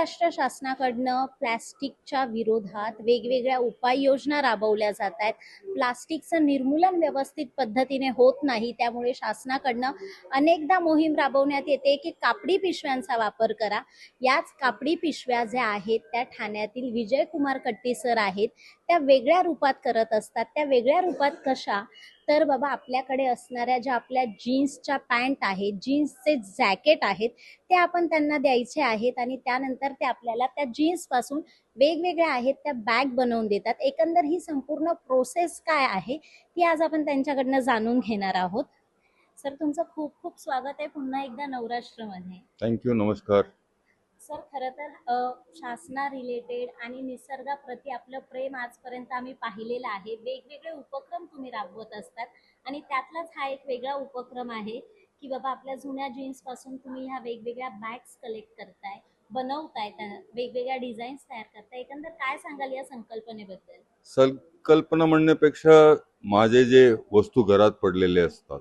महाराष्ट्र शासनाकडनं प्लॅस्टिकच्या विरोधात वेगवेगळ्या उपाययोजना राबवल्या जात आहेत. प्लास्टिकचं निर्मूलन व्यवस्थित पद्धतीने होत नाही त्यामुळे शासनाकडनं अनेकदा मोहीम राबवण्यात येते की कापडी पिशव्यांचा वापर करा. याच कापडी पिशव्या ज्या आहेत त्या ठाण्यातील विजय कुमार कट्टी सर आहेत. त्या वेगळ्या रूपात करत असतात. त्या वेगळ्या रूपात कशा तर बाबा आपल्याकडे असणाऱ्या ज्या आपल्या जीन्सच्या पॅन्ट आहेत जीन्सचे जॅकेट आहेत ते आपण त्यांना द्यायचे आहेत आणि त्यानंतर ते आपल्याला त्या जीन्सपासून वेगवेगळ्या आहेत त्या बॅग बनवून देतात. एकंदर ही संपूर्ण प्रोसेस काय आहे ती आज आपण त्यांच्याकडनं जाणून घेणार आहोत. सर तुमचं खूप खूप स्वागत आहे. पुन्हा एकदा नवराष्ट्रमध्ये. थँक्यू नमस्कार. सर खरं तर शासना रिलेटेड आणि निसर्गाप्रती आपलं प्रेम आजपर्यंत आम्ही पाहिलेलं आहे. वेगवेगळे उपक्रम तुम्ही राबवत असतात आणि त्यातलाच हा एक वेगळा उपक्रम आहे की बाबा आपल्या जुन्या जीन्सपासून तुम्ही ह्या वेगवेगळ्या बॅग्स कलेक्ट करताय बनवताय वेगवेगळ्या डिझाईन्स तयार करताय. एकंदर काय सांगाल या संकल्पनेबद्दल? संकल्पना म्हणण्यापेक्षा माझे जे वस्तू घरात पडलेले असतात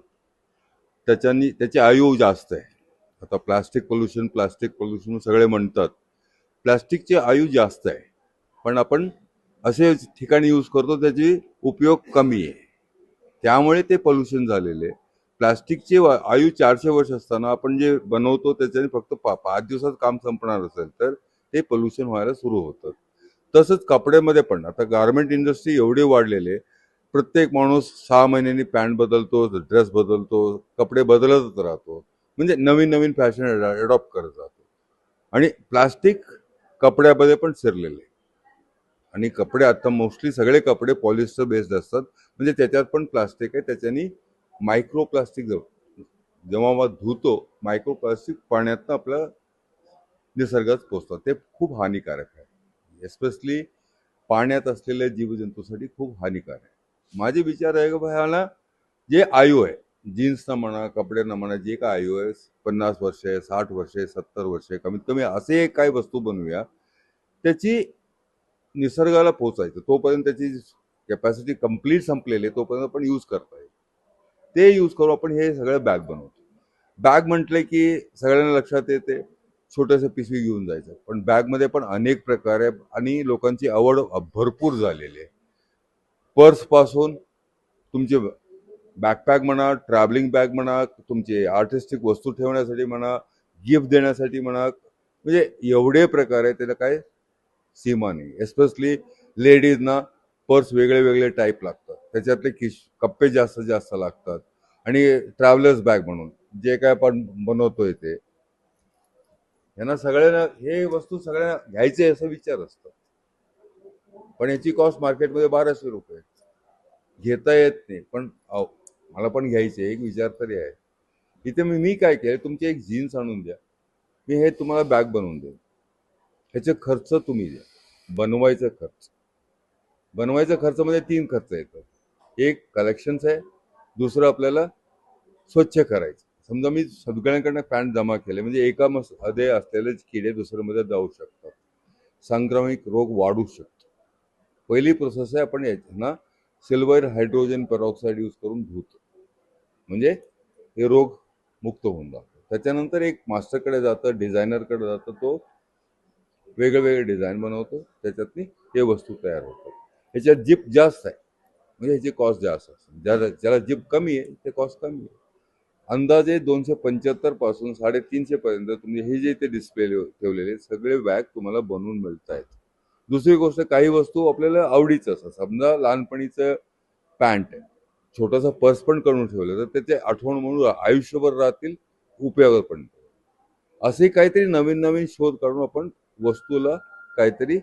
त्याच्यानी त्याची आयु जास्त आहे. आता प्लास्टिक पोल्युशन प्लास्टिक पोल्युशन सगळे म्हणतात. प्लास्टिकचे आयु जास्त आहे. पण आपण असे ठिकाणी यूज करतो त्याची उपयोग कमी आहे. त्यामुळे ते पोल्युशन झालेले प्लास्टिकचे आयु चारशे वर्ष असताना आपण जे बनवतो त्याच्याने फक्त पा पाच दिवसात काम संपणार असेल तर ते पोल्युशन व्हायला सुरू होतं. तसंच कपड्यामध्ये पण आता गारमेंट इंडस्ट्री एवढी वाढलेली आहे. प्रत्येक माणूस सहा महिन्यांनी पॅन्ट बदलतो ड्रेस बदलतो कपडे बदलतच राहतो. म्हणजे नवीन नवीन फॅशन अडॉप्ट करत जातो. आणि प्लास्टिक कपड्यामध्ये पण शिरलेले. आणि कपडे आता मोस्टली सगळे कपडे पॉलिस्टर बेस्ड असतात. म्हणजे त्याच्यात पण प्लास्टिक आहे त्याच्यानी मायक्रो प्लास्टिक जेव्हा धुतो मायक्रो प्लास्टिक पाण्यातनं आपल्या निसर्गात पोचतात ते खूप हानिकारक आहे. एस्पेशली पाण्यात असलेल्या जीवजंतूसाठी खूप हानिकारक आहे. माझे विचार आहे का ह्याला जे आयु आहे जीन्सना म्हणा कपड्यांना म्हणा जे काय आयु आहे पन्नास वर्ष आहे साठ वर्ष आहे सत्तर वर्ष आहे कमीत कमी असे काही वस्तू बनवूया त्याची निसर्गाला पोचायचं तोपर्यंत त्याची कॅपॅसिटी कंप्लीट संपलेली आहे तोपर्यंत आपण यूज करता येईल. ते यूज करू आपण हे सगळं बॅग बनवतो. बॅग म्हटले की सगळ्यांना लक्षात येते छोटंसं पिशवी घेऊन जायचं. पण बॅगमध्ये पण अनेक प्रकार आहे आणि लोकांची आवड भरपूर झालेली आहे. पर्सपासून तुमचे बॅकपॅक म्हणा ट्रॅव्हलिंग बॅग म्हणा तुमचे आर्टिस्टिक वस्तू ठेवण्यासाठी म्हणा गिफ्ट देण्यासाठी म्हणा म्हणजे एवढे प्रकार आहे त्याला काय सीमा नाही. एस्पेशली लेडीजना पर्स वेगळे वेगळे टाईप लागतात. त्याच्यातले किश कप्पे जास्त जास्त लागतात. आणि ट्रॅव्हलर्स बॅग म्हणून जे काय आपण बनवतोय ते. यांना सगळ्यांना हे वस्तू सगळ्यांना घ्यायचे असं विचार असतो. पण याची कॉस्ट मार्केटमध्ये बाराशे रुपये. घेता येत नाही. पण अहो, मला पण घ्यायचे एक विचार तरी आहे. इथे मी मी काय केलं तुमची एक जीन्स आणून द्या. मी हे तुम्हाला बॅग बनवून देईन. ह्याचे खर्च तुम्ही द्या. बनवायचा खर्च. बनवायचा खर्चामध्ये तीन खर्च येतात. एक कलेक्शन्स आहे दुसरं आपल्याला स्वच्छ करायचं. समजा मी सगळ्यांकडनं पॅन्ट जमा केले म्हणजे एका मध्ये असलेले किडे दुसऱ्यामध्ये जाऊ शकतात. संक्रमिक रोग वाढू शकतो. पहिली प्रोसेस आहे आपण यांना सिल्वर हायड्रोजन पेरॉक्साईड यूज करून धुतो. म्हणजे हे रोग मुक्त होऊन जातो. त्याच्यानंतर एक मास्टरकडे जातं डिझायनरकडे जातं तो वेगळे वेगळे डिझाईन बनवतो. त्याच्यातनी हे वस्तू तयार होतात. ह्याच्यात जिप जास्त आहे. म्हणजे ह्याची कॉस्ट जास्त असते. ज्याला ज्याला जिप कमी आहे ते कॉस्ट कमी आहे. अंदाजे दोनशे पंच्याहत्तरपासून तुम्ही हे जे ते डिस्प्ले ठेवलेले सगळे बॅग तुम्हाला बनवून मिळत आहेत दुसरी गोष्ट काही वस्तू आपल्याला आवडीचं असतात. समजा लहानपणीचं पॅन्ट आहे. छोटासा पर्स पण करून ठेवलं. तर त्याचे आठवण म्हणून आयुष्यभर राहतील उपयोगात पण. असे काहीतरी नवीन नवीन शोध काढून आपण वस्तूला काहीतरी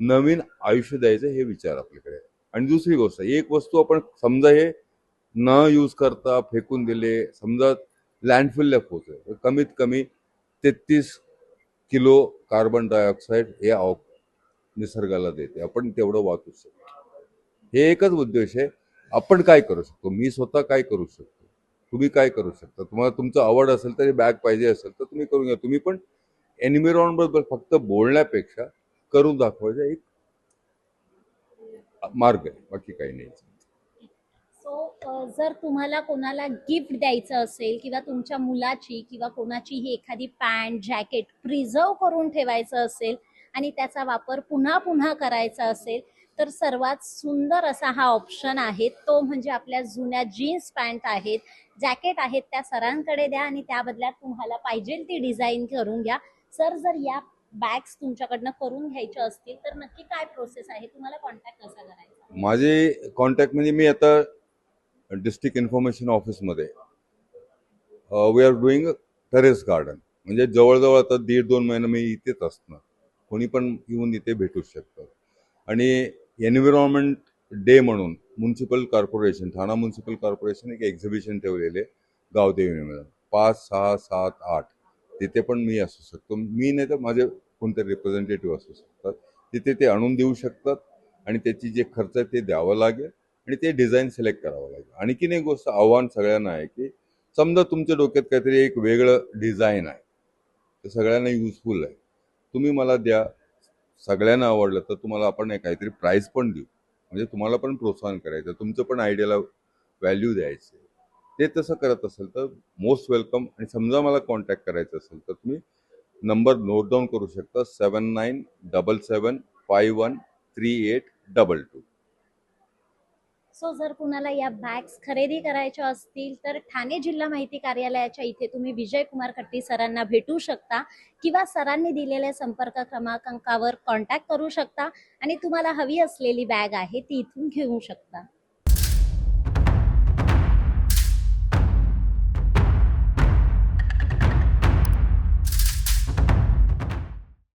नवीन आयुष्य द्यायचं हे विचार आपल्याकडे. आणि दुसरी गोष्ट एक वस्तू आपण समजा हे न यूज करता फेकून दिले समजा लँडफिलला पोहोचले तर कमीत कमी तेहतीस किलो कार्बन डायऑक्साईड हे निसर्गाला देते. आपण तेवढं वाचू शकतो. हे एकच उद्देश आहे. आपण काय करू शकतो? मी स्वतः काय करू शकतो? तुम्ही काय करू शकता? तुम्हाला तुमचं आवड असेल तरी बॅग पाहिजे असेल तर तुम्ही करून घ्या. तुम्ही पण एन्व्हायरमेंट फक्त बोलण्यापेक्षा करून दाखवायचा एक मार्ग आहे. बाकी काही नाही. सो जर तुम्हाला कोणाला गिफ्ट द्यायचं असेल किंवा तुमच्या मुलाची किंवा कोणाचीही एखादी पॅन्ट जॅकेट प्रिझर्व करून ठेवायचं असेल आणि त्याचा वापर पुन्हा पुन्हा करायचा असेल तर सर्वात सुंदर असा हा ऑप्शन आहे. तो म्हणजे आपल्या जुन्या जीन्स पॅन्ट आहेत जॅकेट आहेत त्या सरांकडे द्या आणि त्या बदल्यात तुम्हाला पाहिजे ती डिझाईन करून घ्या. सर जर या बॅग्स तुमच्याकडनं करून घ्यायच्या असतील तर नक्की काय प्रोसेस आहे? तुम्हाला कॉन्टॅक्ट कसा करायचा? माझे कॉन्टॅक्ट म्हणजे मी आता डिस्ट्रिक्ट इन्फॉर्मेशन ऑफिसमध्ये we are doing terrace garden म्हणजे जवळजवळ आता दीड दोन महिने मी इथेच असणार. कोणी पण येऊन इथे भेटू शकतं. आणि एन्व्हिरॉन्मेंट डे म्हणून municipal corporation Thana municipal corporation एक एक्झिबिशन ठेवलेले गावदेवीमध्ये पाच सहा सात आठ. तिथे पण मी असू शकतो. मी नाही तर माझे कोणते रिप्रेझेंटेटिव्ह असू शकतात. तिथे ते आणून देऊ शकतात आणि त्याची जे खर्च आहे ते द्यावं लागेल आणि ते डिझाईन सिलेक्ट करावं लागेल. आणखीन एक गोष्ट आव्हान सगळ्यांना आहे की समजा तुमच्या डोक्यात काहीतरी एक वेगळं डिझाईन आहे. ते सगळ्यांना युजफुल आहे. तुम्ही मला द्या. सगळ्यांना आवडलं तर तुम्हाला आपण एक काहीतरी प्राईज पण देऊ. म्हणजे तुम्हाला पण प्रोत्साहन करायचं तुमचं पण आयडियाला व्हॅल्यू द्यायचे ते तसं करत असेल तर मोस्ट वेलकम आणि समजा मला कॉन्टॅक्ट करायचं असेल तर तुम्ही नंबर नोट डाऊन करू शकता seven nine double seven five one three eight double two so जर कुणाला या बॅग्स खरेदी करायच्या असतील तर ठाणे जिल्हा माहिती कार्यालयाच्या इथे तुम्ही विजय कुमार खट्टी सरांना भेटू शकता किंवा सरांनी दिलेल्या संपर्क क्रमांकावर कॉन्टॅक्ट करू शकता आणि तुम्हाला हवी असलेली बॅग आहे ती इथून घेऊ शकता.